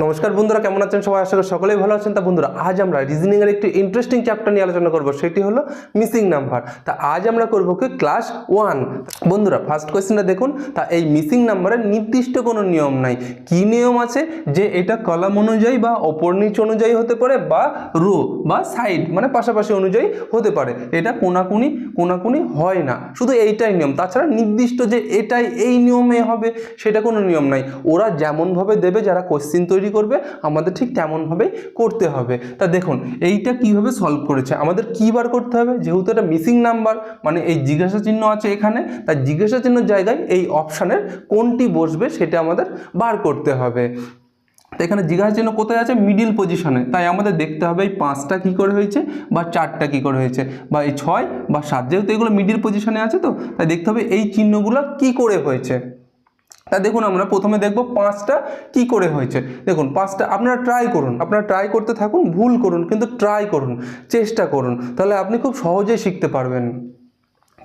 নমস্কার বন্ধুরা, কেমন আছেন সবাই? আশা করি সকলেই ভালো আছেন। তা বন্ধুরা, আজ আমরা রিজনিং এর একটি ইন্টারেস্টিং চ্যাপ্টার নিয়ে আলোচনা করব, সেটি হলো মিসিং নাম্বার তা আজ আমরা করব কি? ক্লাস ওয়ান বন্ধুরা ফার্স্ট কোয়েশ্চেনটা দেখুন। তা এই মিসিং নাম্বারের নির্দিষ্ট কোনো নিয়ম নাই। কি নিয়ম আছে? যে এটা কলাম অনুযায়ী বা অপর নিচ অনুযায়ী হতে পারে বা রো বা সাইড মানে পাশাপাশি অনুযায়ী হতে পারে। এটা কোনাকুনি কোনাকুনি হয় না। শুধু এইটাই নিয়ম। তাছাড়া নির্দিষ্ট যে এটাই এই নিয়মে হবে, সেটা কোনো নিয়ম নাই। ওরা যেমনভাবে দেবে, যারা কোশ্চিন তৈরি করবে, আমাদের ঠিক তেমনভাবেই করতে হবে। তা দেখুন, এইটা কীভাবে সলভ করেছে? আমাদের কি বার করতে হবে? যেহেতু এটা মিসিং নাম্বার মানে এই জিজ্ঞাসা চিহ্ন আছে এখানে, তাই জিজ্ঞাসা চিহ্ন জায়গায় এই অপশানের কোনটি বসবে সেটা আমাদের বার করতে হবে। তো এখানে জিজ্ঞাসা চিহ্ন কোথায় আছে? মিডিল পজিশনে তাই আমাদের দেখতে হবে এই পাঁচটা কী করে হয়েছে বা চারটা কী করে হয়েছে, বা এই ছয় বা সাত, যেহেতু এগুলো মিডিল পজিশনে আছে তো, তাই দেখতে হবে এই চিহ্নগুলো কি করে হয়েছে। তা দেখুন, আমরা প্রথমে দেখব পাঁচটা কি করে হয়েছে। দেখুন, পাঁচটা আপনারা ট্রাই করুন। আপনারা ট্রাই করতে থাকুন, ভুল করুন, কিন্তু ট্রাই করুন, চেষ্টা করুন। তাহলে আপনি খুব সহজেই শিখতে পারবেন।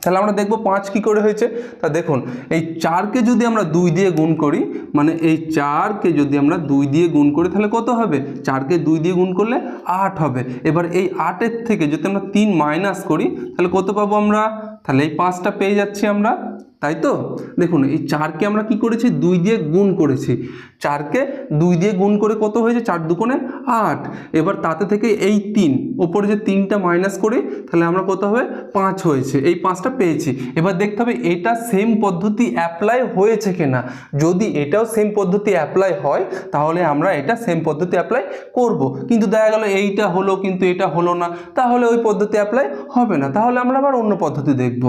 তাহলে আমরা দেখব পাঁচ কি করে হয়েছে। তা দেখুন, এই চারকে যদি আমরা দুই দিয়ে গুণ করি মানে এই চারকে যদি আমরা দুই দিয়ে গুণ করি, তাহলে কত হবে? চারকে দুই দিয়ে গুণ করলে আট হবে। এবার এই আটের থেকে যদি আমরা তিন মাইনাস করি, তাহলে কত পাবো আমরা? তাহলে এই পাঁচটা পেয়ে যাচ্ছি আমরা। তাই তো? দেখুন, এই চারকে আমরা কি করেছি? দুই দিয়ে গুণ করেছি। চারকে দুই দিয়ে গুণ করে কত হয়েছে? চার দুকোণে আট। এবার তাতে থেকে এই তিন, ওপরে যে তিনটা মাইনাস করি, তাহলে আমরা কত হবে? পাঁচ হয়েছে। এই পাঁচটা পেয়েছি। এবার দেখতে হবে, এটা সেম পদ্ধতি অ্যাপ্লাই হয়েছে কিনা? যদি এটাও সেম পদ্ধতি অ্যাপ্লাই হয়, তাহলে আমরা এটা সেম পদ্ধতি অ্যাপ্লাই করব। কিন্তু দেখা গেল, এইটা হলো, কিন্তু এটা হলো না। তাহলে ওই পদ্ধতি অ্যাপ্লাই হবে না। তাহলে আমরা আবার অন্য পদ্ধতি দেখব।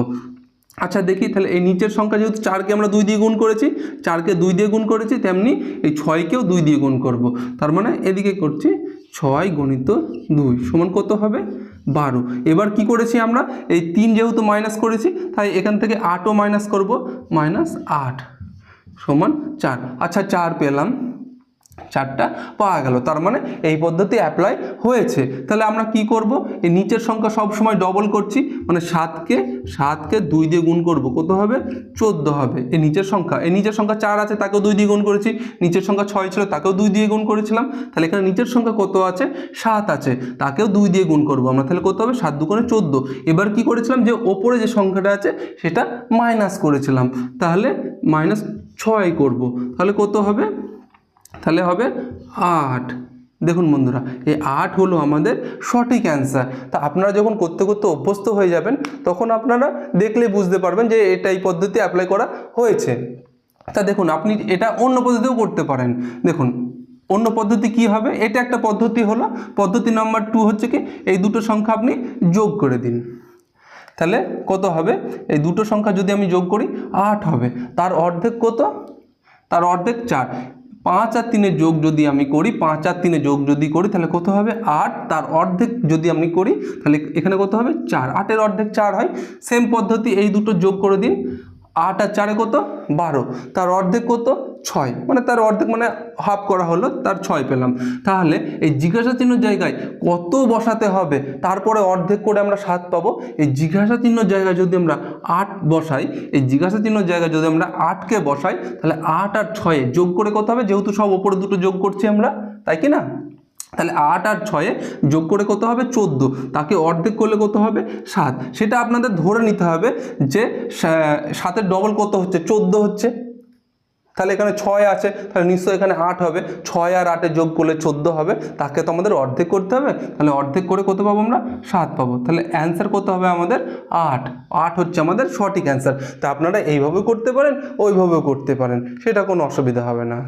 আচ্ছা দেখি, তাহলে এই নিচের সংখ্যা যেহেতু চারকে আমরা দুই দিয়ে গুণ করেছি, চারকে দুই দিয়ে গুণ করেছি, তেমনি এই ছয়কেও দুই দিয়ে গুণ করব। তার মানে এদিকে করছি ছয় গণিত দুই, সমান কত হবে? বারো। এবার কি করেছি আমরা? এই তিন যেহেতু মাইনাস করেছি, তাই এখান থেকে আটও মাইনাস করব মাইনাস আট, সমান চার। আচ্ছা চার পেলাম। চারটা পাওয়া গেল। তার মানে এই পদ্ধতি অ্যাপ্লাই হয়েছে। তাহলে আমরা কি করব? এই নিচের সংখ্যা সব সময় ডবল করছি। মানে সাতকে সাতকে দুই দিয়ে গুণ করব। কত হবে? চোদ্দ হবে। এই নিচের সংখ্যা, এই নিচের সংখ্যা চার আছে, তাকেও দুই দিয়ে গুণ করেছি। নিচের সংখ্যা ছয় ছিল, তাকেও দুই দিয়ে গুণ করেছিলাম। তাহলে এখানে নিচের সংখ্যা কত আছে? সাত আছে। তাকেও দুই দিয়ে গুণ করব আমরা। তাহলে কত হবে? সাত দুগুণে চোদ্দ। এবার কি করেছিলাম? যে ওপরে যে সংখ্যাটা আছে, সেটা মাইনাস করেছিলাম। তাহলে মাইনাস ছয় করব। তাহলে কত হবে? তাহলে হবে আট। দেখুন বন্ধুরা, এই আট হলো আমাদের সঠিক অ্যান্সার তা আপনারা যখন করতে করতে অভ্যস্ত হয়ে যাবেন, তখন আপনারা দেখলে বুঝতে পারবেন যে এটা এই পদ্ধতি অ্যাপ্লাই করা হয়েছে। তা দেখুন, আপনি এটা অন্য পদ্ধতিও করতে পারেন। দেখুন, অন্য পদ্ধতি কি হবে? এটা একটা পদ্ধতি হলো, পদ্ধতি নাম্বার টু হচ্ছে কি, এই দুটো সংখ্যা আপনি যোগ করে দিন। তাহলে কত হবে? এই দুটো সংখ্যা যদি আমি যোগ করি, আট হবে। তার অর্ধেক কত? তার অর্ধেক চার। পাঁচ আর তিনের যোগ যদি আমি করি, পাঁচ আর তিনে যোগ যদি করি, তাহলে কত হবে? আট। তার অর্ধেক যদি আমি করি, তাহলে এখানে কত হবে? চার। আটের অর্ধেক চার হয়। সেম পদ্ধতি, এই দুটো যোগ করে দিন। আট আর চারে কত? বারো। তার অর্ধেক কত? ছয়। মানে তার অর্ধেক মানে হাফ করা হলো, তার ছয় পেলাম। তাহলে এই জিজ্ঞাসা চিহ্ন জায়গায় কত বসাতে হবে, তারপরে অর্ধেক করে আমরা সাত পাবো। এই জিজ্ঞাসা চিহ্ন জায়গায় যদি আমরা আট বসাই, এই জিজ্ঞাসা চিহ্ন জায়গায় যদি আমরা আটকে বসাই, তাহলে আট আর ছয়ে যোগ করে কত হবে? যেহেতু সব ওপরে দুটো যোগ করছি আমরা, তাই কি না? তাহলে আট আর ছয়ে যোগ করে কত হবে? চোদ্দ। তাকে অর্ধেক করলে কত হবে? সাত। সেটা আপনাদের ধরে নিতে হবে যে সাতের ডবল কত হচ্ছে? চোদ্দ হচ্ছে। তাহলে এখানে ছয় আছে, তাহলে নিশ্চয়ই এখানে আট হবে। ছয় আর আটে যোগ করলে চোদ্দ হবে। তাকে তো আমাদের অর্ধেক করতে হবে। তাহলে অর্ধেক করে কত পাবো আমরা? সাত পাবো। তাহলে অ্যান্সার কত হবে আমাদের? আট। আট হচ্ছে আমাদের সঠিক অ্যান্সার তা আপনারা এইভাবেও করতে পারেন, ওইভাবেও করতে পারেন। সেটা কোনো অসুবিধা হবে না।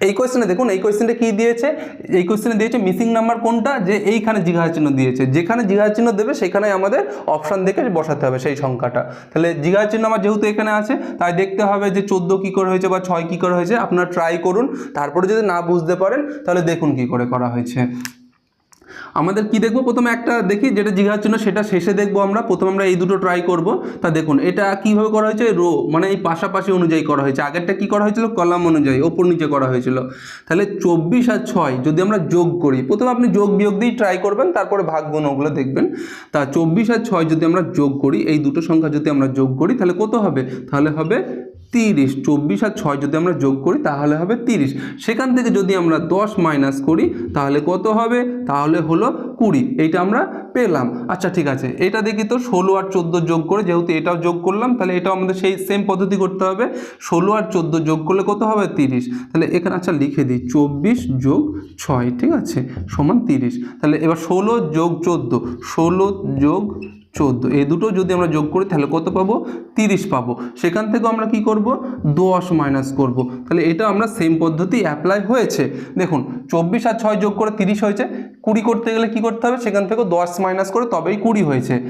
এই কোয়েশ্চেনে দেখুন, এই কোয়েশ্চেনটা কী দিয়েছে? এই কোয়েশ্চেনে দিয়েছে মিসিং নাম্বার কোনটা? যে এইখানে জিজ্ঞাসা চিহ্ন দিয়েছে। যেখানে জিজ্ঞাসা চিহ্ন দেবে, সেখানে আমাদের অপশান দেখে বসাতে হবে সেই সংখ্যাটা। তাহলে জিজ্ঞাসা চিহ্ন আমার যেহেতু এখানে আছে, তাই দেখতে হবে যে চোদ্দ কী করে হয়েছে বা ছয় কী করা হয়েছে? আপনারা ট্রাই করুন, তারপরে যদি না বুঝতে পারেন, তাহলে দেখুন কী করে করা হয়েছে। আমাদের কি দেখব? প্রথমে একটা দেখি, যেটা জিজ্ঞাসার জন্য সেটা শেষে দেখব আমরা। প্রথমে আমরা এই দুটো ট্রাই করব। তা দেখুন, এটা কীভাবে করা হয়েছে? রো মানে এই পাশাপাশি অনুযায়ী করা হয়েছে। আগেরটা কি করা হয়েছিল? কলাম অনুযায়ী, ওপর নিচে করা হয়েছিল। তাহলে চব্বিশ আর ছয় যদি আমরা যোগ করি, প্রথমে আপনি যোগ বিয়োগ দিয়েই ট্রাই করবেন, তারপরে ভাগ ওগুলো দেখবেন। তা চব্বিশ আর ছয় যদি আমরা যোগ করি, এই দুটো সংখ্যা যদি আমরা যোগ করি, তাহলে কত হবে? তাহলে হবে তিরিশ, চব্বিশ আর ছয় যদি আমরা যোগ করি তাহলে হবে তিরিশ। সেখান থেকে যদি আমরা দশ মাইনাস করি তাহলে কত হবে? তাহলে হলো কুড়ি। এইটা আমরা পেলাম। আচ্ছা ঠিক আছে। এটা দেখি তো ষোলো আর চোদ্দ যোগ করে, যেহেতু এটাও যোগ করলাম, তাহলে এটাও আমাদের সেই সেম পদ্ধতি করতে হবে। ষোলো আর চোদ্দ যোগ করলে কত হবে? তিরিশ। তাহলে এখানে আচ্ছা লিখে দিই, চব্বিশ যোগ ছয়, ঠিক আছে? সমান তিরিশ। তাহলে এবার ষোলো যোগ চোদ্দ, ষোলো যোগ চোদ্দ। এই দুটো যদি আমরা যোগ করি, তাহলে কত পাবো? তিরিশ পাবো। সেখান থেকেও আমরা কি করব? দশ মাইনাস করব। তাহলে এটা আমরা সেম পদ্ধতি অ্যাপ্লাই হয়েছে। দেখুন, চব্বিশ আর ছয় যোগ করে তিরিশ হয়েছে। কুড়ি করতে গেলে কি করতে হবে? সেখান থেকেও দশ মাইনাস করে তবেই কুড়ি হয়েছে।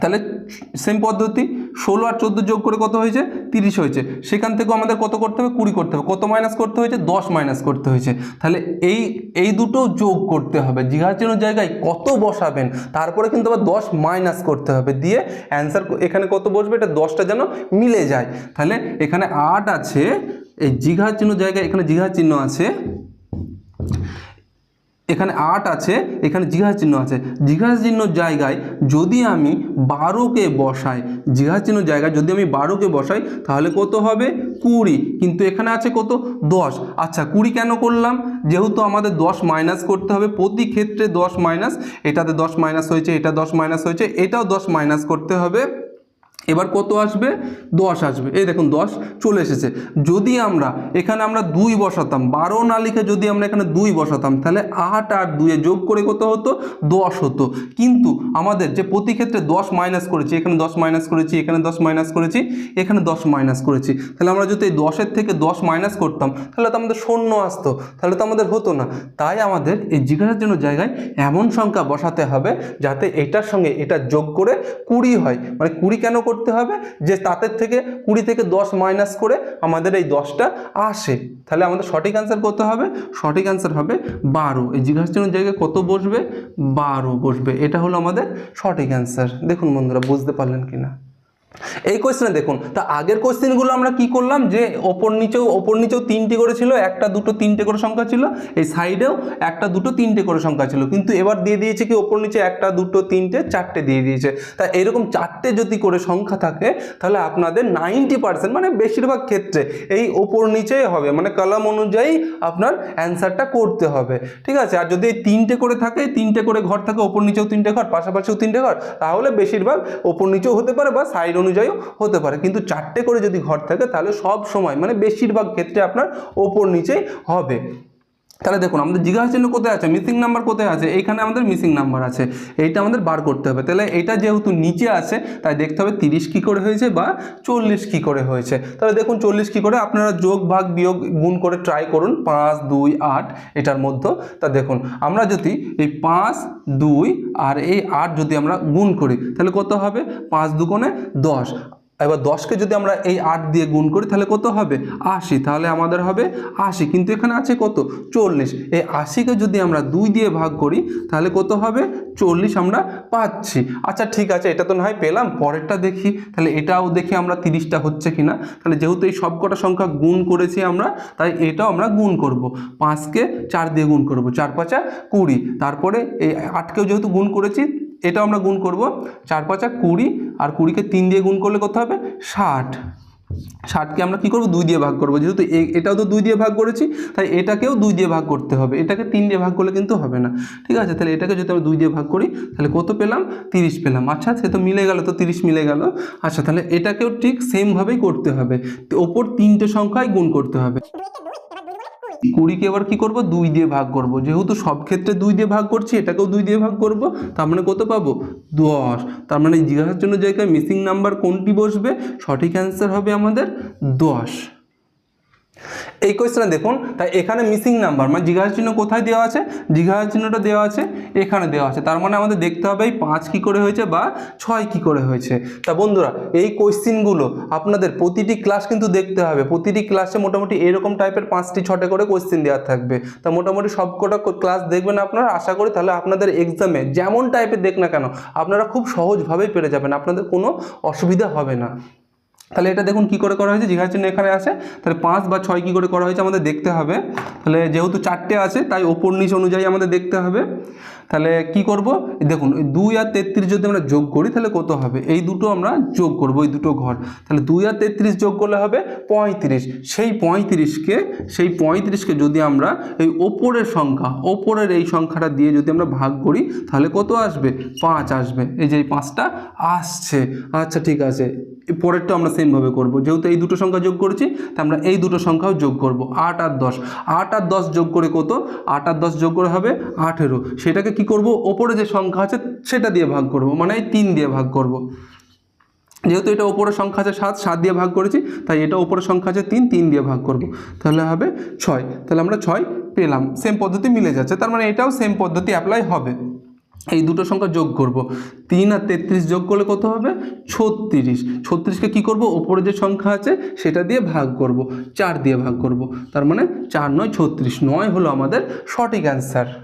তাহলে সেম পদ্ধতি। ষোলো আর চোদ্দ যোগ করে কত হয়েছে? তিরিশ হয়েছে। সেখান থেকেও আমাদের কত করতে হবে? কুড়ি করতে হবে। কত মাইনাস করতে হয়েছে? দশ মাইনাস করতে হয়েছে। তাহলে এই এই দুটো যোগ করতে হবে। জিঘার চিহ্ন জায়গায় কত বসাবেন, তারপরে কিন্তু আবার দশ মাইনাস করতে হবে। দিয়ে অ্যান্সার এখানে কত বসবে? এটা দশটা যেন মিলে যায়। তাহলে এখানে আট আছে। এই জিঘার চিহ্ন জায়গায় এখানে জিঘার চিহ্ন আছে। এখানে আট আছে, এখানে জিঘা চিহ্ন আছে। জিঘা চিহ্ন জায়গায় যদি আমি বারোকে বসাই জিঘা চিহ্ন জায়গায় যদি আমি বারোকে বসাই, তাহলে কত হবে? কুড়ি। কিন্তু এখানে আছে কত? দশ। আচ্ছা কুড়ি কেন করলাম? যেহেতু আমাদের দশ মাইনাস করতে হবে, প্রতি ক্ষেত্রে দশ মাইনাস, এটাতে দশ মাইনাস হয়েছে, এটা দশ মাইনাস হয়েছে, এটাও দশ মাইনাস করতে হবে। এবার কত আসবে? দশ আসবে। এই দেখুন, দশ চলে এসেছে। যদি আমরা এখানে আমরা দুই বসাতাম, বারো না লিখে যদি আমরা এখানে দুই বসাতাম, তাহলে আট আর দুয়ে যোগ করে কত হতো? দশ হতো। কিন্তু আমাদের যে প্রতি ক্ষেত্রে দশ মাইনাস করেছি, এখানে দশ মাইনাস করেছি, এখানে দশ মাইনাস করেছি, এখানে দশ মাইনাস করেছি, তাহলে আমরা যদি এই দশের থেকে দশ মাইনাস করতাম, তাহলে তো আমাদের শূন্য আসতো, তাহলে তো আমাদের হতো না। তাই আমাদের এই জিজ্ঞাসার জন্য জায়গায় এমন সংখ্যা বসাতে হবে, যাতে এটার সঙ্গে এটা যোগ করে কুড়ি হয়। মানে কুড়ি কেন করতে হবে যে তাদের থেকে কুড়ি থেকে দশ মাইনাস করে আমাদের এই দশটা আসে। তাহলে আমাদের সঠিক অ্যান্সার কত হবে। সঠিক অ্যান্সার হবে বারো। এই জিজ্ঞাসার চিহ্ন জায়গায় কত বসবে? বারো বসবে। এটা হলো আমাদের সঠিক অ্যান্সার দেখুন বন্ধুরা, বুঝতে পারলেন কি না এই কোয়েশ্চেনে দেখুন, তা আগের কোয়েশ্চেনগুলো আমরা কি করলাম? যে ওপর নিচেও ওপর নিচেও তিনটে করে ছিল, একটা, দুটো, তিনটে করে সংখ্যা ছিল, এই সাইডেও একটা, দুটো, তিনটে করে সংখ্যা ছিল, কিন্তু এবার দিয়ে দিয়েছে কি ওপর নিচে একটা, দুটো, তিনটে, চারটে দিয়ে দিয়েছে। তা এরকম চারটে যদি করে সংখ্যা থাকে, তাহলে আপনাদের নাইনটি পার্সেন্ট মানে বেশিরভাগ ক্ষেত্রে এই ওপর নিচেই হবে মানে কলাম অনুযায়ী আপনার অ্যান্সারটা করতে হবে। ঠিক আছে? আর যদি এই তিনটে করে থাকে, তিনটে করে ঘর থাকে, ওপর নিচেও তিনটে ঘর, পাশাপাশিও তিনটে ঘর, তাহলে বেশিরভাগ ওপর নিচেও হতে পারে বা সাইড অনুযায়ীও হতে পারে। কিন্তু চারটে করে যদি ঘর থাকে তাহলে সব সময় মানে বেশিরভাগ ক্ষেত্রে আপনার ওপর নিচে হবে। তাহলে দেখুন, আমাদের জিজ্ঞাসা চিহ্ন কোথায় আছে? মিসিং নাম্বার কোথায় আছে? এইখানে আমাদের মিসিং নাম্বার আছে। এইটা আমাদের বার করতে হবে। তাহলে এটা যেহেতু নিচে আছে, তাই দেখতে হবে তিরিশ কী করে হয়েছে বা চল্লিশ কী করে হয়েছে। তাহলে দেখুন, চল্লিশ কী করে? আপনারা যোগ, ভাগ, বিয়োগ, গুণ করে ট্রাই করুন। পাঁচ, দুই, আট, এটার মধ্যে। তা দেখুন, আমরা যদি এই পাঁচ, দুই আর এই আট যদি আমরা গুণ করি, তাহলে কত হবে? পাঁচ দুগুণে দশ। এবার দশকে যদি আমরা এই আট দিয়ে গুণ করি, তাহলে কত হবে? আশি। তাহলে আমাদের হবে আশি। কিন্তু এখানে আছে কত? চল্লিশ। এই আশিকে যদি আমরা দুই দিয়ে ভাগ করি, তাহলে কত হবে? চল্লিশ আমরা পাচ্ছি। আচ্ছা ঠিক আছে, এটা তো না হয় পেলাম, পরেরটা দেখি। তাহলে এটাও দেখি আমরা তিরিশটা হচ্ছে কি না তাহলে যেহেতু এই সবকটা সংখ্যা গুণ করেছি আমরা, তাই এটাও আমরা গুণ করব। পাঁচকে চার দিয়ে গুণ করব। চার পাঁচা কুড়ি। তারপরে এই আটকেও যেহেতু গুণ করেছি এটাও আমরা গুণ করব। চার পাঁচা কুড়ি, আর কুড়িকে তিন দিয়ে গুণ করলে কত হবে? ষাট। ষাটকে আমরা কি করব? দুই দিয়ে ভাগ করব। যেহেতু এটাও তো দুই দিয়ে ভাগ করেছি, তাই এটাকেও দুই দিয়ে ভাগ করতে হবে। এটাকে তিন দিয়ে ভাগ করলে কিন্তু হবে না। ঠিক আছে? তাহলে এটাকে যদি আমরা দুই দিয়ে ভাগ করি, তাহলে কত পেলাম? তিরিশ পেলাম। আচ্ছা সে তো মিলে গেল তো, তিরিশ মিলে গেল। আচ্ছা তাহলে এটাকেও ঠিক সেমভাবেই করতে হবে। ওপর তিনটে সংখ্যায় গুণ করতে হবে। কুড়িকে এবার কি করব? দুই দিয়ে ভাগ করব। যেহেতু সব ক্ষেত্রে দুই দিয়ে ভাগ করছি, এটাকেও দুই দিয়ে ভাগ করব। তার মানে কত পাবো? দশ। তার মানে জিজ্ঞাসার জন্য জায়গায় মিসিং নাম্বার কোনটি বসবে? সঠিক অ্যান্সার হবে আমাদের দশ। এই কোয়েশ্চেনে দেখুন, তাই এখানে মিসিং নাম্বার মানে জিজ্ঞাসা চিহ্ন কোথায় দেওয়া আছে? জিজ্ঞাসা চিহ্নটা দেওয়া আছে, এখানে দেওয়া আছে। তার মানে আমাদের দেখতে হবে এই পাঁচ কী করে হয়েছে বা ছয় কী করে হয়েছে। তা বন্ধুরা, এই কোয়েশ্চেনগুলো আপনাদের প্রতিটি ক্লাস কিন্তু দেখতে হবে। প্রতিটি ক্লাসে মোটামুটি এরকম টাইপের পাঁচটি, ছটে করে কোয়েশ্চেন দেওয়া থাকবে। তা মোটামুটি সব কটা ক্লাস দেখবেন আপনারা। আশা করি তাহলে আপনাদের এক্সামে যেমন টাইপের দেখ না কেন, আপনারা খুব সহজভাবেই পেরে যাবেন। আপনাদের কোনো অসুবিধা হবে না। তাহলে এটা দেখুন কি করে করা হয়েছে? জিঘার চিহ্ন এখানে আছে। তাহলে পাঁচ বা ছয় কি করে করা হয়েছে আমাদের দেখতে হবে। তাহলে যেহেতু চারটে আছে, তাই ওপর নিচ অনুযায়ী আমাদের দেখতে হবে। তাহলে কি করব? দেখুন, দুই আর তেত্রিশ যদি আমরা যোগ করি, তাহলে কত হবে? এই দুটো আমরা যোগ করব, এই দুটো ঘর। তাহলে দুই আর তেত্রিশ যোগ করলে হবে পঁয়ত্রিশ। সেই পঁয়ত্রিশকে সেই পঁয়ত্রিশকে যদি আমরা এই ওপরের সংখ্যা, ওপরের এই সংখ্যাটা দিয়ে যদি আমরা ভাগ করি, তাহলে কত আসবে? পাঁচ আসবে। এই যে এই পাঁচটা আসছে। আচ্ছা ঠিক আছে। পরেরটা আমরা সেমভাবে করব। যেহেতু এই দুটো সংখ্যা যোগ করেছি, তা আমরা এই দুটো সংখ্যাও যোগ করব। আট আর দশ। আট আর দশ যোগ করে কত? আট আর দশ যোগ করে হবে আঠেরো। সেটাকে কি করব? ওপরে যে সংখ্যা আছে, সেটা দিয়ে ভাগ করব। মানে এই তিন দিয়ে ভাগ করব। যেহেতু এটা ওপরের সংখ্যা আছে সাত সাত দিয়ে ভাগ করেছি, তাই এটা ওপরের সংখ্যা আছে তিন তিন দিয়ে ভাগ করব। তাহলে হবে ছয়। তাহলে আমরা ছয় পেলাম। সেম পদ্ধতি মিলে যাচ্ছে। তার মানে এটাও সেম পদ্ধতি অ্যাপ্লাই হবে। এই দুটো সংখ্যা যোগ করব। তিন আর তেত্রিশ যোগ করলে কত হবে? ছত্রিশ। ছত্রিশকে কি করব? ওপরে যে সংখ্যা আছে, সেটা দিয়ে ভাগ করব। চার দিয়ে ভাগ করব। তার মানে চার নয়, ছত্রিশ। নয় হলো আমাদের সঠিক অ্যান্সার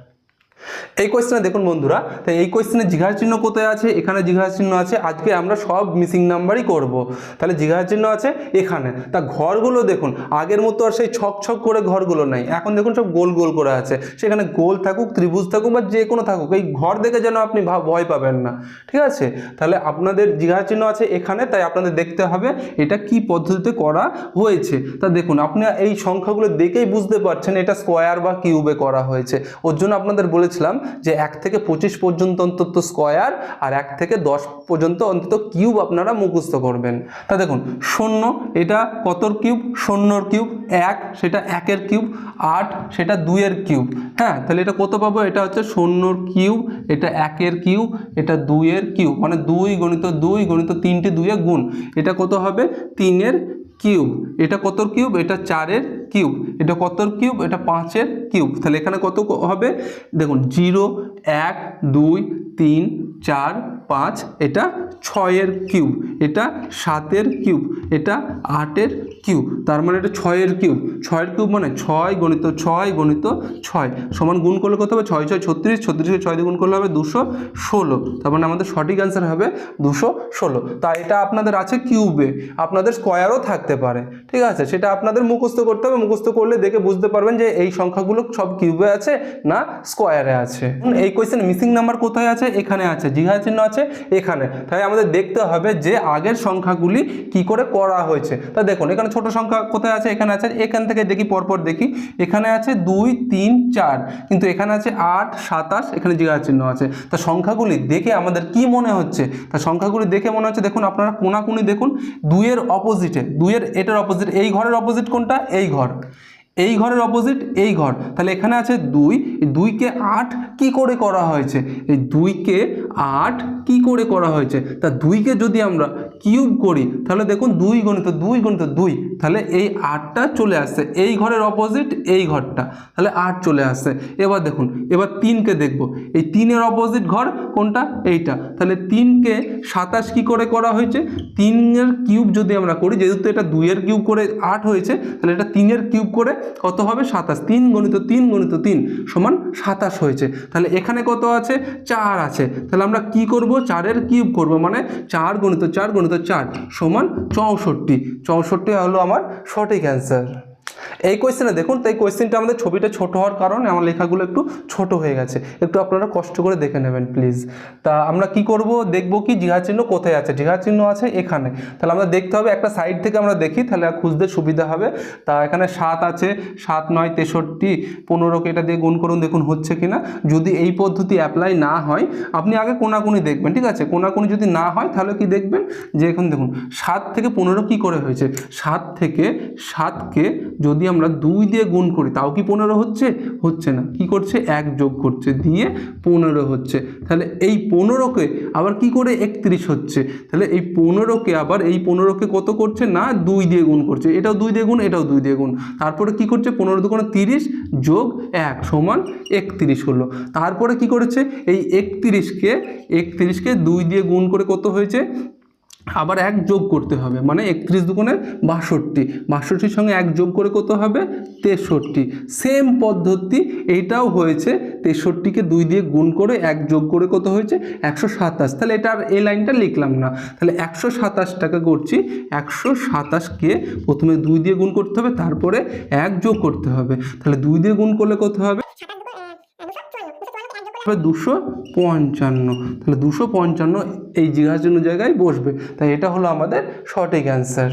এই কোয়েশ্চেনে দেখুন বন্ধুরা তাই এই কোয়েশ্চেনে জিঘার চিহ্ন কোথায় আছে? এখানে জিঘার চিহ্ন আছে। আজকে আমরা সব মিসিং নাম্বারই করব। তাহলে জিঘার চিহ্ন আছে এখানে। তা ঘরগুলো দেখুন, আগের মতো আর সেই ছক ছক করে ঘরগুলো নাই। এখন দেখুন সব গোল গোল করে আছে। সেখানে গোল থাকুক, ত্রিভুজ থাকুক বা যে কোনো থাকুক, এই ঘর দেখে যেন আপনি ভয় পাবেন না। ঠিক আছে? তাহলে আপনাদের জিঘার চিহ্ন আছে এখানে, তাই আপনাদের দেখতে হবে এটা কি পদ্ধতিতে করা হয়েছে। তা দেখুন, আপনি এই সংখ্যাগুলো দেখেই বুঝতে পারছেন এটা স্কোয়ার বা কিউবে করা হয়েছে। ওর জন্য আপনাদের বলেছিলাম যে এক থেকে পঁচিশ পর্যন্ত অন্তত স্কোয়ার আর এক থেকে দশ পর্যন্ত অন্তত কিউব আপনারা মুখস্থ করবেন। তা দেখুন, শূন্য, এটা কতর কিউব শূন্যর কিউব এক, সেটা একের কিউব আট, সেটা দুইয়ের কিউব হ্যাঁ তাহলে এটা কত পাবো? এটা হচ্ছে শূন্যর কিউব এটা একের কিউব এটা দুইয়ের কিউব মানে দুই গণিত দুই গণিত তিনটি দুইয়ে গুণ। এটা কত হবে? তিনের কিউব। এটা কতর কিউব? এটা চারের কিউব। এটা কতর কিউব? এটা পাঁচের কিউব। তাহলে এখানে কত হবে? দেখুন, জিরো, এক, দুই, তিন চার, পাঁচ, এটা ছয়ের কিউব, এটা সাতের কিউব, এটা আটের কিউব, তার মানে এটা ছয়ের কিউব। ছয়ের কিউব মানে ছয় গণিত ছয় গণিত ছয়, সমান গুণ করলে কত হবে? ছয় ছয়, ছত্রিশ ছত্রিশকে ছয় দিয়ে গুণ করলে হবে দুশো ষোলো, তার মানে আমাদের সঠিক অ্যান্সার হবে দুশো ষোলো। তা এটা আপনাদের আছে কিউবে, আপনাদের স্কোয়ারও থাকতে পারে, ঠিক আছে? সেটা আপনাদের মুখস্থ করতে হবে, মুখস্থ করলে দেখে বুঝতে পারবেন যে এই সংখ্যাগুলো সব কিউবে আছে না স্কোয়ারে আছে। এই কোয়েশ্চেন মিসিং নাম্বার কোথায় আছে? এখানে আছে জিঘা চিহ্ন আছে এখানে। তাই আমাদের দেখতে হবে যে আগের সংখ্যাগুলি কি করে করা হয়েছে। তা দেখুন, এখানে ছোট সংখ্যা কোথায় আছে? এখানে আছে, এখান থেকে দেখি, পরপর দেখি। এখানে আছে দুই, তিন, চার। কিন্তু এখানে আছে আট, সাতাশ, এখানে জিঘা চিহ্ন আছে। তা সংখ্যাগুলি দেখে আমাদের কি মনে হচ্ছে? তা সংখ্যাগুলি দেখে মনে হচ্ছে, দেখুন আপনারা কোনাকুনি দেখুন, দুইয়ের অপোজিটে দুইয়ের এটার অপোজিট এই ঘরের অপোজিট কোনটা? এই ঘর। এই ঘরের অপোজিট এই ঘর। তাহলে এখানে আছে দুই দুইকে আট কি করে করা হয়েছে? এই দুইকে আট কি করে করা হয়েছে? তা দুইকে যদি আমরা কিউব করি, তাহলে দেখুন দুই গণিত দুই গণিত দুই, তাহলে এই আটটা চলে আসছে, এই ঘরের অপোজিট এই ঘরটা, তাহলে আট চলে আসছে। এবার দেখুন, এবার তিনকে দেখব, এই তিনের অপোজিট ঘর কোনটা? এইটা, তাহলে তিনকে সাতাশ কি করে করা হয়েছে? তিনের কিউব যদি আমরা করি, যেহেতু এটা দুইয়ের কিউব করে আট হয়েছে, তাহলে এটা তিনের কিউব করে কত হবে? সাতাশ, তিন গণিত তিন গণিত তিন সমান সাতাশ হয়েছে, তাহলে এখানে কত আছে? চার আছে, তাহলে আমরা কি করব? চারের কিউব করব মানে চার গণিত চার গণিত চার সমান চৌষট্টি। চৌষট্টি হলো আমার সঠিক অ্যান্সার এই কোয়েশ্চেনে দেখুন, তো এই কোয়েশ্চেনটা আমাদের ছবিটা ছোট হওয়ার কারণে আমার লেখাগুলো একটু ছোট হয়ে গেছে। একটু আপনারা কষ্ট করে দেখে নেবেন প্লিজ তা আমরা কি করব? দেখব কি চিহ্ন কোথায় আছে? চিহ্ন আছে এখানে। তাহলে আমরা দেখতে হবে, একটা সাইড থেকে আমরা দেখি, তাহলে খুঁজতে সুবিধা হবে। তা এখানে সাত আছে, সাত, নয়, তেষট্টি, পনেরোকে এটা দিয়ে গুণ করুন, দেখুন হচ্ছে কি না যদি এই পদ্ধতি অ্যাপ্লাই না হয়, আপনি আগে কোনাকুনি দেখবেন, ঠিক আছে? কোনাকুনি যদি না হয়, তাহলে কি দেখবেন? যে এখন দেখুন, সাত থেকে পনেরো কি করে হয়েছে? সাত থেকে, সাতকে যদি আমরা দুই দিয়ে গুণ করি, তাও কি পনেরো হচ্ছে? হচ্ছে না। কি করছে? এক যোগ করছে, দিয়ে পনেরো হচ্ছে। তাহলে এই পনেরোকে আবার কি করে একত্রিশ হচ্ছে? তাহলে এই পনেরোকে আবার এই পনেরোকে কত করছে? না, দুই দিয়ে গুণ করছে। এটাও দুই দিয়ে গুণ, এটাও দুই দিয়ে গুণ। তারপরে কি করছে? পনেরো দুগুণে তিরিশ যোগ এক সমান একত্রিশ হলো। তারপরে কি করেছে? এই একত্রিশকে একত্রিশকে দুই দিয়ে গুণ করে কত হয়েছে? আবার এক যোগ করতে হবে মানে একত্রিশ দুগুণে বাষট্টি। বাষট্টির সঙ্গে এক যোগ করে কত হবে? তেষট্টি। সেম পদ্ধতি এইটাও হয়েছে, তেষট্টিকে দুই দিয়ে গুণ করে এক যোগ করে কত হয়েছে? একশো সাতাশ। তাহলে এটা আর এই লাইনটা লিখলাম না। তাহলে একশো সাতাশ টাকা করছি, একশো সাতাশকে প্রথমে দুই দিয়ে গুণ করতে হবে, তারপরে এক যোগ করতে হবে। তাহলে দুই দিয়ে গুণ করলে কত হবে? হবে দুশো পঞ্চান্ন। তাহলে দুশো পঞ্চান্ন এই জিজ্ঞাসা জায়গায় বসবে। তাই এটা হলো আমাদের সঠিক অ্যান্সার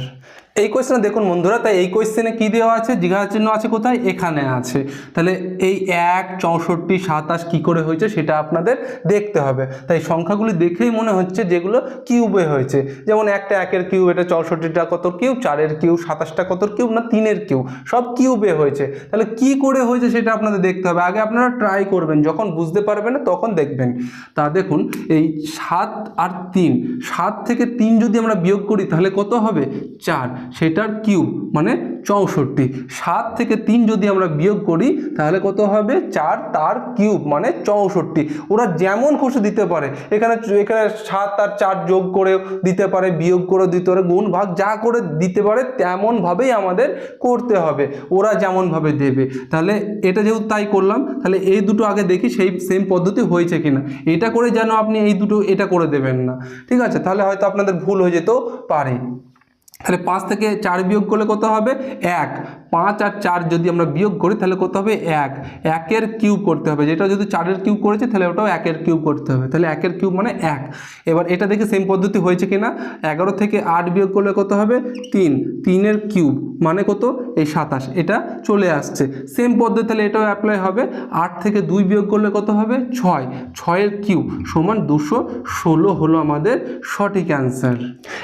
এই কোয়েশ্চেনে দেখুন বন্ধুরা, তাই এই কোয়েশ্চেনে কী দেওয়া আছে? জিজ্ঞাসা চিহ্ন আছে কোথায়? এখানে আছে। তাহলে এই এক, চৌষট্টি, সাতাশ কী করে হয়েছে সেটা আপনাদের দেখতে হবে। তাই সংখ্যাগুলি দেখেই মনে হচ্ছে যেগুলো কিউবে হয়েছে। যেমন একটা একের কিউব এটা চৌষট্টিটা কত কিউব চারের কিউব সাতাশটা কত কিউব না তিনের কিউব সব কিউবে হয়েছে। তাহলে কি করে হয়েছে সেটা আপনাদের দেখতে হবে। আগে আপনারা ট্রাই করবেন, যখন বুঝতে পারবেন না তখন দেখবেন। তা দেখুন, এই সাত আর তিন, সাত থেকে তিন যদি আমরা বিয়োগ করি তাহলে কত হবে? চার। সেটার কিউব মানে চৌষট্টি। সাত থেকে তিন যদি আমরা বিয়োগ করি, তাহলে কত হবে? চার, তার কিউব মানে চৌষট্টি। ওরা যেমন খুশি দিতে পারে। এখানে এখানে সাত আর চার যোগ করে দিতে পারে, বিয়োগ করে দিতে পারে, গুণ ভাগ যা করে দিতে পারে, তেমনভাবেই আমাদের করতে হবে। ওরা যেমনভাবে দেবে। তাহলে এটা যেহেতু তাই করলাম, তাহলে এই দুটো আগে দেখি সেই সেম পদ্ধতি হয়েছে কিনা। এটা করে যেন আপনি এই দুটো, এটা করে দেবেন না। ঠিক আছে? তাহলে হয়তো আপনাদের ভুল হয়ে যেতেও পারে। তাহলে পাঁচ থেকে চার বিয়োগ করলে কত হবে? এক। পাঁচ আর চার যদি আমরা বিয়োগ করি, তাহলে কত হবে? এক। একের কিউব করতে হবে। যেটা যদি চারের কিউব করেছে, তাহলে ওটাও একের কিউব করতে হবে। তাহলে একের কিউব মানে এক। এবার এটা দেখে সেম পদ্ধতি হয়েছে কিনা? এগারো থেকে আট বিয়োগ করলে কত হবে? তিন। তিনের কিউব মানে কত? এই সাতাশ। এটা চলে আসছে। সেম পদ্ধতি তাহলে এটাও অ্যাপ্লাই হবে। আট থেকে দুই বিয়োগ করলে কত হবে? ছয়। ছয়ের কিউব সমান দুশো ষোলো হলো আমাদের সঠিক অ্যান্সার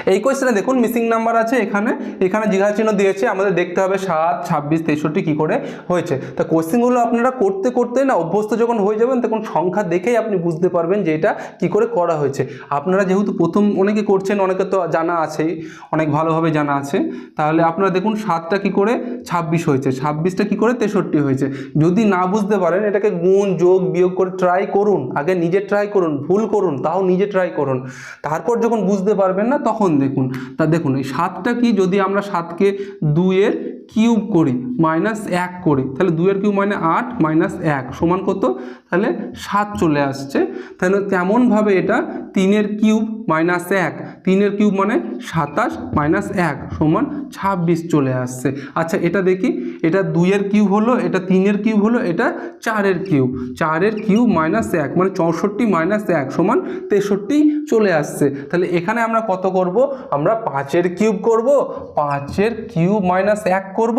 এই কোয়েশ্চেনে দেখুন মিসিং নাম্বার আছে এখানে। এখানে জিজ্ঞাসা চিহ্ন দিয়েছে। আমাদের দেখতে হবে সাত ছাব্বিশ, তেষট্টি কী করে হয়েছে? তা কোয়েশ্চেনগুলো আপনারা করতে করতে না অভ্যস্ত যখন হয়ে যাবেন, তখন সংখ্যা দেখেই আপনি বুঝতে পারবেন যে এটা কী করে করা হয়েছে। আপনারা যেহেতু প্রথম অনেকে করছেন, অনেকে তো জানা আছেই, অনেক ভালোভাবে জানা আছে। তাহলে আপনারা দেখুন সাতটা কী করে ছাব্বিশ হয়েছে, ছাব্বিশটা কী করে তেষট্টি হয়েছে। যদি না বুঝতে পারেন, এটাকে গুণ, যোগ, বিয়োগ করে ট্রাই করুন, আগে নিজে ট্রাই করুন, ভুল করুন, তাও নিজে ট্রাই করুন। তারপর যখন বুঝতে পারবেন না, তখন দেখুন। তা দেখুন, এই সাতটা কি যদি আমরা সাতকে দুইয়ের কিউব করি মাইনাস এক করি, তাহলে দুইয়ের কিউব মানে আট মাইনাস এক, সমান কত? তাহলে সাত চলে আসছে। তাহলে তেমনভাবে এটা? তিনের কিউব মাইনাস এক তিনের কিউব মানে সাতাশ মাইনাস এক, সমান ছাব্বিশ চলে আসছে। আচ্ছা এটা দেখি, এটা দুইয়ের কিউব হলো, এটা তিনের কিউব হলো, এটা চারের কিউব। চারের কিউব মাইনাস এক মানে চৌষট্টি মাইনাস এক, সমান তেষট্টি চলে আসছে। তাহলে এখানে আমরা কত করব? আমরা পাঁচের কিউব করব, পাঁচের কিউব মাইনাস এক করব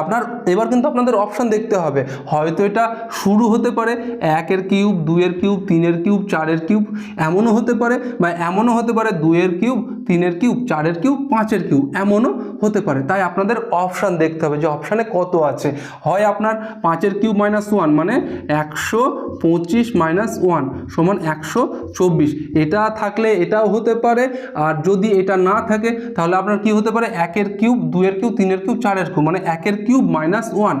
আপনার, এবার কিন্তু আপনাদের অপশান দেখতে হবে। হয়তো এটা শুরু হতে পারে একের কিউব দুইয়ের কিউব তিনের কিউব চারের কিউব এমনও হতে পারে বা এমনও হতে পারে দুইয়ের কিউব তিনের কিউব চারের কিউব পাঁচের কিউব এমনও হতে পারে। তাই আপনাদের অপশান দেখতে হবে যে অপশানে কত আছে। হয় আপনার পাঁচের কিউব মাইনাস ওয়ান মানে একশো পঁচিশ মাইনাস ওয়ান সমান একশো চব্বিশ। এটা থাকলে এটাও হতে পারে, আর যদি এটা না থাকে, তাহলে আপনার কি হতে পারে? একের কিউব দুইয়ের কিউব তিনের কিউব চারের কিউব মানে একের কিউব মাইনাস ওয়ান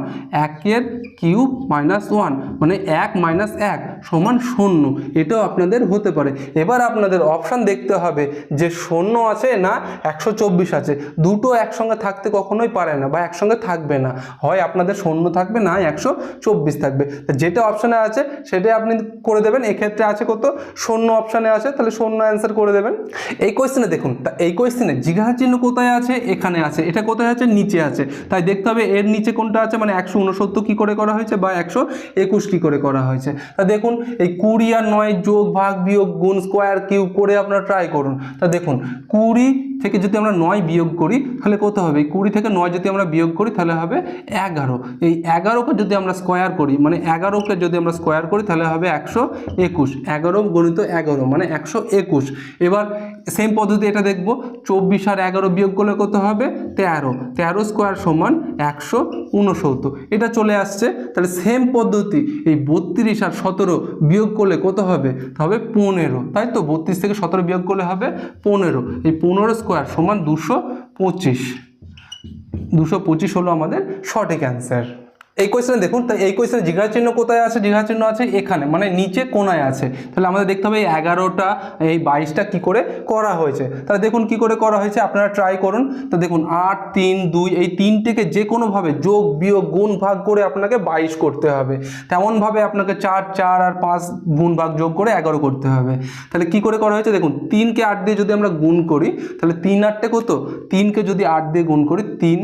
একের কিউব মাইনাস ওয়ান মানে এক মাইনাস এক সমান শূন্য, এটাও আপনাদের হতে পারে। এবার আপনাদের অপশান দেখতে হবে যে শূন্য আছে না একশো চব্বিশ আছে। দুটো একসঙ্গে থাকতে কখনোই পারে না বা একসঙ্গে থাকবে না। হয় আপনাদের শূন্য থাকবে না, একশো চব্বিশ থাকবে। যেটা অপশানে আছে সেটাই আপনি করে দেবেন। এক্ষেত্রে আছে কত? শূন্য অপশানে আছে, তাহলে শূন্য অ্যান্সার করে দেবেন। এই কোয়েশ্চেনে দেখুন, তা এই কোয়েশ্চেনে জিজ্ঞাসা চিহ্ন কোথায় আছে? এখানে আছে। এটা কোথায় আছে? নিচে আছে। তাই দেখতে হবে এর নিচে কোনটা আছে? মানে একশো উনসত্তর কী করে করা হয়েছে বা একশো একুশ কী করে করা হয়েছে? তা দেখুন, এই কুড়ি আর নয় যোগ ভাগ বিয়োগ গুণ স্কোয়ার কিউব করে আপনারা ট্রাই করুন। তা দেখুন, কুড়ি থেকে যদি আমরা নয় বিয়োগ করি, তাহলে কত হবে? কুড়ি থেকে নয় যদি আমরা বিয়োগ করি, তাহলে হবে এগারো। এই এগারোকে যদি আমরা স্কোয়ার করি মানে এগারোকে যদি আমরা স্কোয়ার করি, তাহলে হবে একশো একুশ। এগারো গণিত এগারো মানে একশো একুশ। এবার সেম পদ্ধতি এটা দেখব। চব্বিশ আর এগারো বিয়োগ করলে কত হবে? তেরো। তেরো স্কোয়ার সমান একশো উনসত্তর এটা চলে আসছে, তাহলে সেম পদ্ধতি, এই বত্রিশ আর সতেরো বিয়োগ করলে কত হবে? হবে পনেরো। তাই তো? বত্রিশ থেকে সতেরো বিয়োগ করলে হবে পনেরো। এই পনেরো স্কোয়ার সমান দুশো পঁচিশ। দুশো পঁচিশ হলো আমাদের সঠিক অ্যান্সার এই কোয়েশ্চেনে দেখুন তাই এই কোয়েশ্চেনে জিজ্ঞাসা চিহ্ন কোথায় আছে? জিজ্ঞাসা চিহ্ন আছে এখানে মানে নিচে কোনায় আছে। তাহলে আমাদের দেখতে হবে এই এগারোটা, এই বাইশটা কি করে করা হয়েছে। তাহলে দেখুন কি করে করা হয়েছে, আপনারা ট্রাই করুন। তো দেখুন, আট, তিন, দুই, এই তিনটেকে যে কোনোভাবে যোগ, বিয়োগ, গুণ, ভাগ করে আপনাকে বাইশ করতে হবে। তেমনভাবে আপনাকে চার চার আর পাঁচ গুণ, ভাগ, যোগ করে এগারো করতে হবে। তাহলে কি করে করা হয়েছে? দেখুন, তিনকে আট দিয়ে যদি আমরা গুণ করি, তাহলে তিন আটটে কত? তিনকে যদি আট দিয়ে গুণ করি, তিন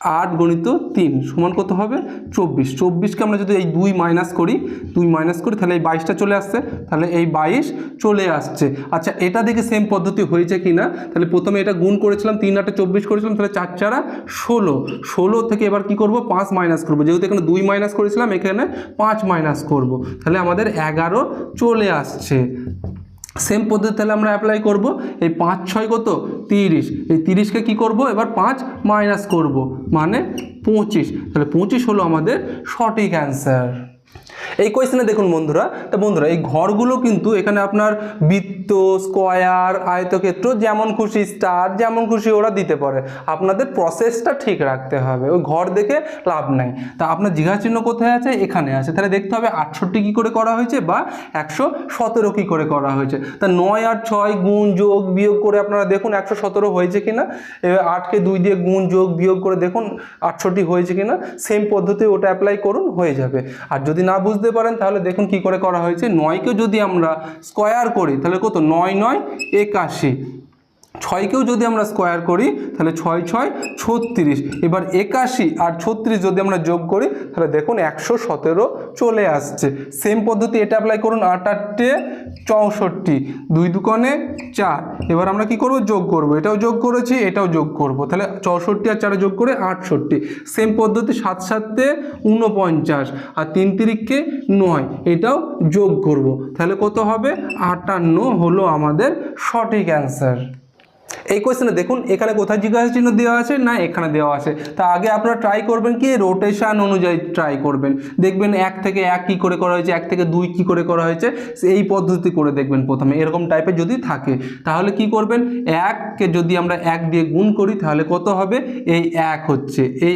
আট গণিত তিন সমান কত হবে? চব্বিশ। চব্বিশকে আমরা যদি এই দুই মাইনাস করি, দুই মাইনাস করি, তাহলে এই বাইশটা চলে আসছে। তাহলে এই বাইশ চলে আসছে। আচ্ছা এটা দেখে সেম পদ্ধতি হয়েছে কি না তাহলে প্রথমে এটা গুণ করেছিলাম, তিন আটে চব্বিশ করেছিলাম, তাহলে চার চারা ষোলো। ষোলো থেকে এবার কি করব? পাঁচ মাইনাস করব। যেহেতু এখানে দুই মাইনাস করেছিলাম, এখানে পাঁচ মাইনাস করব। তাহলে আমাদের এগারো চলে আসছে। সেম পদ্ধতি তাহলে আমরা অ্যাপ্লাই করব। এই পাঁচ ছয় কত? তিরিশ। এই তিরিশকে কি করব? এবার পাঁচ মাইনাস করব। মানে পঁচিশ। তাহলে পঁচিশ হলো আমাদের সঠিক অ্যান্সার এই কোয়েশ্চেনে দেখুন বন্ধুরা, তা বন্ধুরা, এই ঘরগুলো কিন্তু এখানে আপনার বৃত্ত স্কোয়ার আয়তক্ষেত্র, যেমন খুশি স্টার যেমন খুশি ওরা দিতে পারে। আপনাদের প্রসেসটা ঠিক রাখতে হবে, ওই ঘর দেখে লাভ নাই। তা আপনার জিজ্ঞাসা চিহ্ন কোথায় আছে? এখানে আছে। তাহলে দেখতে হবে আটষট্টি কী করে করা হয়েছে বা একশো সতেরো কী করে করা হয়েছে। তা নয় আর ছয় গুণ যোগ বিয়োগ করে আপনারা দেখুন একশো সতেরো হয়েছে কিনা। এবার আটকে দুই দিয়ে গুণ যোগ বিয়োগ করে দেখুন আটষট্টি হয়েছে কিনা। সেম পদ্ধতি ওটা অ্যাপ্লাই করুন, হয়ে যাবে। আর যদি না বুঝতে পারেন, তাহলে দেখুন কি করে করা হয়েছে। নয়কে যদি আমরা স্কোয়ার করি, তাহলে কত? নয় নয় একাশি। ছয়কেও যদি আমরা স্কোয়ার করি, তাহলে ছয় ছয়, ছত্রিশ। এবার একাশি আর ছত্রিশ যদি আমরা যোগ করি, তাহলে দেখুন একশো সতেরো চলে আসছে। সেম পদ্ধতি, এটা অ্যাপ্লাই করুন আট আটটে চৌষট্টি। দুই দুকনে চার। এবার আমরা কি করব? যোগ করব। এটাও যোগ করেছি, এটাও যোগ করব। তাহলে চৌষট্টি আর চারে যোগ করে আটষট্টি। সেম পদ্ধতি, সাত সাতে উনপঞ্চাশ আর তিন তিরিখকে নয়। এটাও যোগ করব। তাহলে কত হবে? আটান্ন হলো আমাদের সঠিক অ্যান্সার এই কোয়েশ্চেনে দেখুন, এখানে কোথায় জিজ্ঞাসা চিহ্ন দেওয়া আছে না এখানে দেওয়া আছে? তা আগে আপনারা ট্রাই করবেন কি? রোটেশন অনুযায়ী ট্রাই করবেন। দেখবেন এক থেকে এক কী করে করা হয়েছে, এক থেকে দুই কী করে করা হয়েছে, এই পদ্ধতি করে দেখবেন প্রথমে। এরকম টাইপের যদি থাকে, তাহলে কি করবেন? এককে যদি আমরা এক দিয়ে গুণ করি, তাহলে কত হবে? এই এক হচ্ছে। এই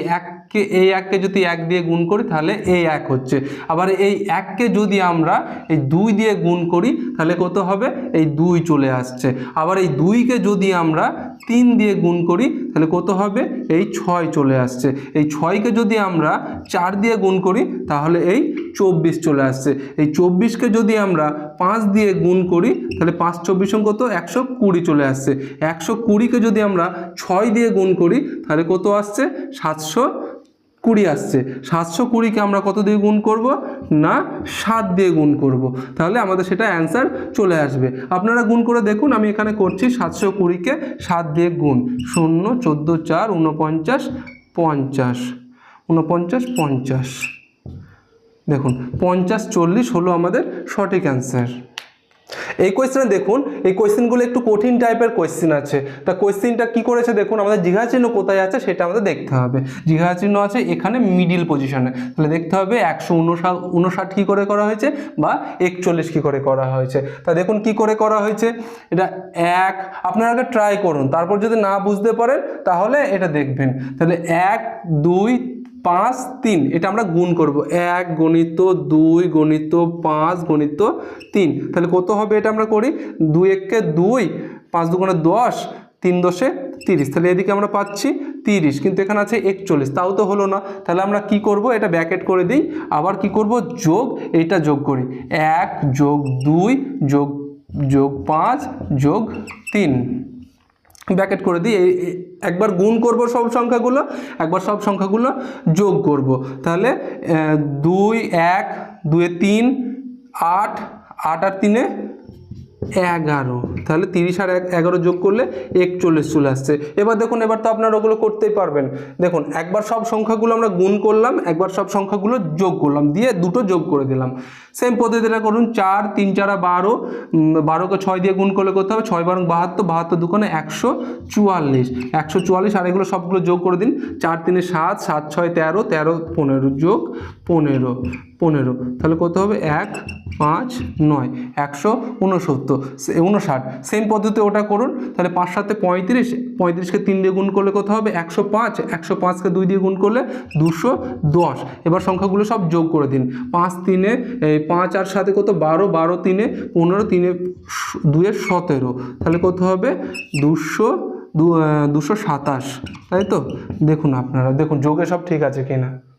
এককে এই এককে যদি এক দিয়ে গুণ করি, তাহলে এই এক হচ্ছে। আবার এই এককে যদি আমরা এই দুই দিয়ে গুণ করি, তাহলে কত হবে? এই দুই চলে আসছে। আবার এই দুইকে যদি আমরা তিন দিয়ে গুণ করি, তাহলে কত হবে? এই ছয় চলে আসছে। এই ছয়কে যদি আমরা চার দিয়ে গুণ করি, তাহলে এই চব্বিশ চলে আসছে। এই চব্বিশকে যদি আমরা পাঁচ দিয়ে গুণ করি, তাহলে পাঁচ চব্বিশ কত? একশো কুড়ি চলে আসছে। একশো কুড়িকে যদি আমরা ছয় দিয়ে গুণ করি, তাহলে কত আসছে? সাতশো কুড়ি আসছে। সাতশো কুড়িকে আমরা কত দিয়ে গুণ করব? না, সাত দিয়ে গুণ করব। তাহলে আমাদের সেটা অ্যান্সার চলে আসবে। আপনারা গুণ করে দেখুন, আমি এখানে করছি সাতশো কুড়িকে সাত দিয়ে গুণ। শূন্য, চোদ্দ, চার উনপঞ্চাশ পঞ্চাশ। উনপঞ্চাশ পঞ্চাশ। দেখুন, পঞ্চাশ, চল্লিশ হলো আমাদের সঠিক অ্যান্সার। এই কোয়েশ্চেনে দেখুন, এই কোয়েশ্চেনগুলো একটু কঠিন টাইপের কোয়েশ্চেন আছে। তা কোয়েশ্চেনটা কি করেছে দেখুন, আমাদের জিঘা চিহ্ন কোথায় আছে সেটা আমাদের দেখতে হবে। জিঘা চিহ্ন আছে এখানে মিডিল পজিশনে তাহলে দেখতে হবে একশো উনষাট উনষাট কী করে করা হয়েছে বা একচল্লিশ কী করে করা হয়েছে? তা দেখুন কি করে করা হয়েছে? এটা এক, আপনারা আগে ট্রাই করুন। তারপর যদি না বুঝতে পারেন, তাহলে এটা দেখবেন। তাহলে এক, দুই পাঁচ তিন, এটা আমরা গুণ করব। এক গণিত দুই, গণিত পাঁচ, গণিত তিন। তাহলে কত হবে এটা আমরা করি? দুই এককে দুই, পাঁচ দুগুণে দশ, তিন দশে তিরিশ। তাহলে এদিকে আমরা পাচ্ছি তিরিশ, কিন্তু এখানে আছে একচল্লিশ, তাও তো হলো না। তাহলে আমরা কি করব? এটা ব্যাকেট করে দিই। আবার কি করব? যোগ, এইটা যোগ করি। এক যোগ দুই যোগ যোগ পাঁচ যোগ তিন। ব্র্যাকেট করে দিই একবার গুণ করব সব সংখ্যাগুলো, একবার সব সংখ্যাগুলো যোগ করব। তাহলে দুই, এক, দুয়ে তিন, আট আট আর তিনে এগারো। তাহলে তিরিশ আর এগারো যোগ করলে একচল্লিশ চলে আসছে। এবার দেখুন, এবার তো আপনারা ওগুলো করতেই পারবেন। দেখুন, একবার সব সংখ্যাগুলো আমরা গুণ করলাম, একবার সব সংখ্যাগুলো যোগ করলাম, দিয়ে দুটো যোগ করে দিলাম। সেম পদ্ধতিটা করুন, চার, তিন, চারা, বারো বারোকে ছয় দিয়ে গুণ করলে করতে হবে, ছয়, বারো, বাহাত্তর বাহাত্তর দুখানে একশো চুয়াল্লিশ। একশো চুয়াল্লিশ, আর এগুলো সবগুলো যোগ করে দিন, চার, তিনে সাত সাত, ছয়, তেরো তেরো, পনেরো যোগ পনেরো পনেরো। তাহলে কত হবে এক, পাঁচ, নয়, একশো উনসত্তর উনষাট সেম পদ্ধতি ওটা করুন, তাহলে পাঁচ সাথে পঁয়ত্রিশ, পঁয়ত্রিশকে তিন দিয়ে গুণ করলে কত হবে একশো পাঁচ, একশো পাঁচকে দুই দিয়ে গুণ করলে দুশো দশ। এবার সংখ্যাগুলো সব যোগ করে দিন, পাঁচ, তিনে এই পাঁচ আর সাথে কত? বারো বারো তিনে, পনেরো তিনে দুয়ের দুয়ে সতেরো। তাহলে কত হবে? দুশো দুশো সাতাশ। তাই তো? দেখুন আপনারা, দেখুন, যোগে সব ঠিক আছে কিনা।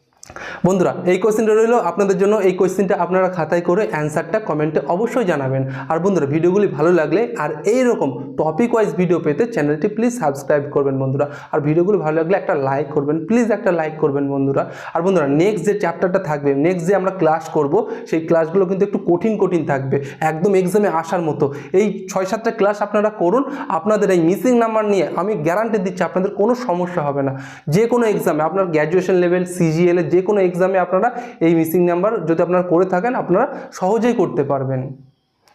বন্ধুরা, এই কোয়েশ্চেনটা রইল আপনাদের জন্য। এই কোয়েশ্চেনটা আপনারা খাতায় করে অ্যান্সারটা কমেন্টে অবশ্যই জানাবেন। আর বন্ধুরা, ভিডিওগুলি ভালো লাগলে আর এই রকম টপিক ওয়াইজ ভিডিও পেতে চ্যানেলটি প্লিজ সাবস্ক্রাইব করবেন বন্ধুরা। আর ভিডিওগুলো ভালো লাগলে একটা লাইক করবেন প্লিজ একটা লাইক করবেন বন্ধুরা। আর বন্ধুরা নেক্সট যে চ্যাপ্টারটা থাকবে নেক্সট যে আমরা ক্লাস করব, সেই ক্লাসগুলো কিন্তু একটু কঠিন কঠিন থাকবে। একদম এক্সামে আসার মতো। এই ছয় সাতটা ক্লাস আপনারা করুন। আপনাদের এই মিসিং নাম্বার নিয়ে আমি গ্যারান্টি দিচ্ছি, আপনাদের কোনো সমস্যা হবে না। যে কোনো এক্সামে আপনার গ্র্যাজুয়েশন লেভেল সিজিএল এর যে কোনো এক্সামে আপনারা এই মিসিং নাম্বার যদি আপনারা করে থাকেন, আপনারা সহজেই করতে পারবেন।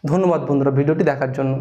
ধন্যবাদ বন্ধুরা, ভিডিওটি দেখার জন্য।